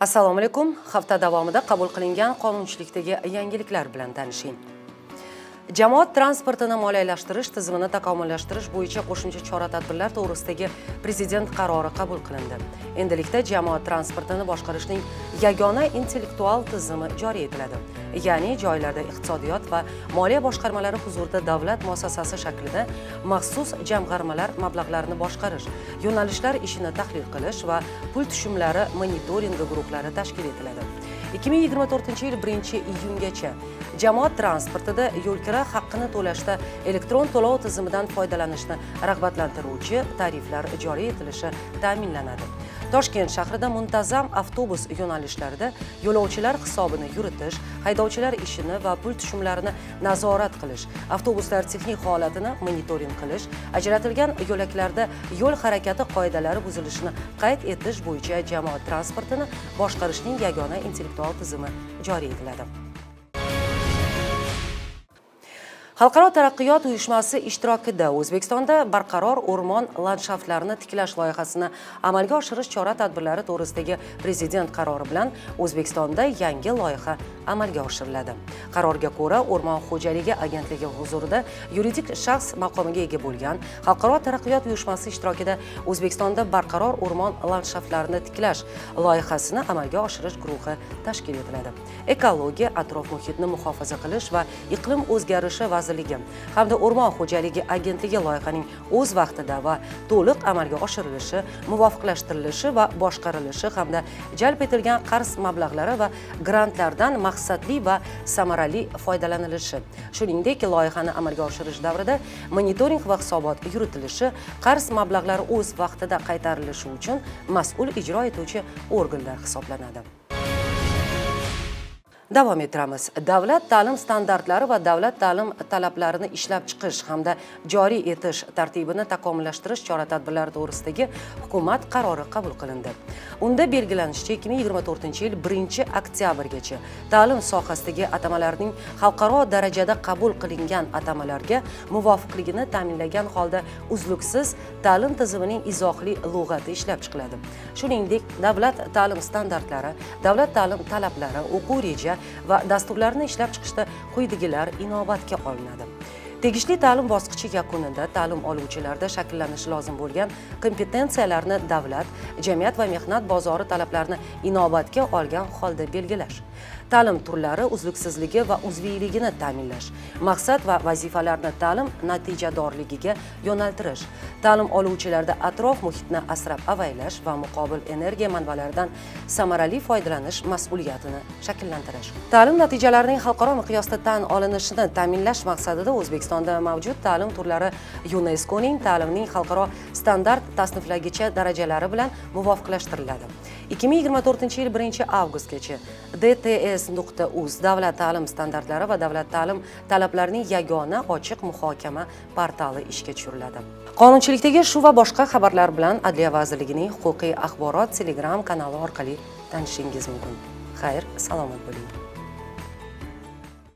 assalomu alaykum. Hafta davomida qabul qilingan qonunchilikdagi yangiliklar bilan tanishing. Jamoat transportini moliyalashtirish tizimini takomillashtirish bo'yicha qo'shimcha chora tadbirlar to'g'risidagi prezident qarori qabul qilindi. Endilikda jamoat transportini boshqarishning yagona intellektual tizimi joriy etiladi. Ya'ni joylarda iqtisodiyot va moliya boshqarmalari huzurida davlat muassasasi shaklida maxsus jamg'armalar mablag'larini boshqarish yo'nalishlar ishini tahlil qilish va pul tushumlari monitoringi guruhlari tashkil etiladi. 2024 yil 1 iyungacha jamoat transportida yo'lkira haqqini to'lashda elektron to'lov tizimidan foydalanishni rag'batlantiruvchi tariflar joriy etilishi ta'minlanadi. Toshkent shahrida muntazam avtobus yo'nalishlarida yo'lovchilar hisobini yuritish haydovchilar ishini va pul tushumlarini nazorat qilish avtobuslar texnik holatini monitoring qilish ajratilgan yo'laklarda yo'l harakati qoidalari buzilishini qayd etish bo'yicha jamoat transportini boshqarishning yagona intellektual tizimi joriy etiladi. Xalqaro taraqqiyot uyushmasi ishtirokida o'zbekistonda barqaror o'rmon landshaftlarini tiklash loyihasini amalga oshirish chora tadbirlari to'g'risidagi prezident qarori bilan o'zbekistonda yangi loyiha amalga oshiriladi. Qarorga ko'ra o'rmon xo'jaligi agentligi huzurida yuridik shaxs maqomiga ega bo'lgan xalqaro taraqqiyot uyushmasi ishtirokida o'zbekistonda barqaror o'rmon landshaftlarini tiklash loyihasini amalga oshirish guruhi tashkil etiladi. Ekologiya atrof muhitni muhofaza qilish va iqlim o'zgarishi vazirligi hamda o'rmon xo'jaligi agentligi loyihaning o'z vaqtida va to'liq amalga oshirilishi muvofiqlashtirilishi va boshqarilishi hamda jalb etilgan qarz mablag'lari va grantlardan maqsadli va samarali foydalanilishi. Shuningdek loyihani amalga oshirish davrida monitoring va hisobot yuritilishi qarz mablag'lari o'z vaqtida qaytarilishi uchun mas'ul ijro etuvchi organlar hisoblanadi. Davom ettiramiz. Davlat ta'lim standartlari va davlat ta'lim talablarini ishlab chiqish hamda joriy etish tartibini takomillashtirish chora tadbirlari to'g'risidagi hukumat qarori qabul qilindi. Unda belgilanishicha 2024 yil 1 oktyabrgacha ta'lim sohasidagi atamalarning xalqaro darajada qabul qilingan atamalarga muvofiqligini ta'minlagan holda uzluksiz ta'lim tizimining izohli lug'ati ishlab chiqiladi. Shuningdek davlat ta'lim standartlari davlat ta'lim talablari o'quv reja va dasturlarni ishlab chiqishda quyidagilar inobatga olinadi. Tegishli ta'lim bosqichi yakunida ta'lim oluvchilarda shakllanishi lozim bo'lgan kompetensiyalarni davlat jamiyat va mehnat bozori talablarini inobatga olgan holda belgilash. Ta'lim turlari uzluksizligi va uzviyligini ta'minlash maqsad va vazifalarni ta'lim natijadorligiga yo'naltirish ta'lim oluvchilarda atrof muhitni asrab avaylash va muqobil energiya manbalaridan samarali foydalanish mas'uliyatini shakllantirish. Ta'lim natijalarining xalqaro miqyosda tan olinishini ta'minlash maqsadida o'zbekistonda mavjud ta'lim turlari yuneskoning ta'limning xalqaro standart tasniflagicha darajalari bilan muvofiqlashtiriladi. 2024 yil 1 avgustgacha dts nuqta uz davlat ta'lim standartlari va davlat ta'lim talablarining yagona ochiq muhokama portali ishga tushiriladi. Qonunchilikdagi shu va boshqa xabarlar bilan adliya vazirligining huquqiy axborot telegram kanali orqali tanishishingiz mumkin. Xayr salomat bo'ling.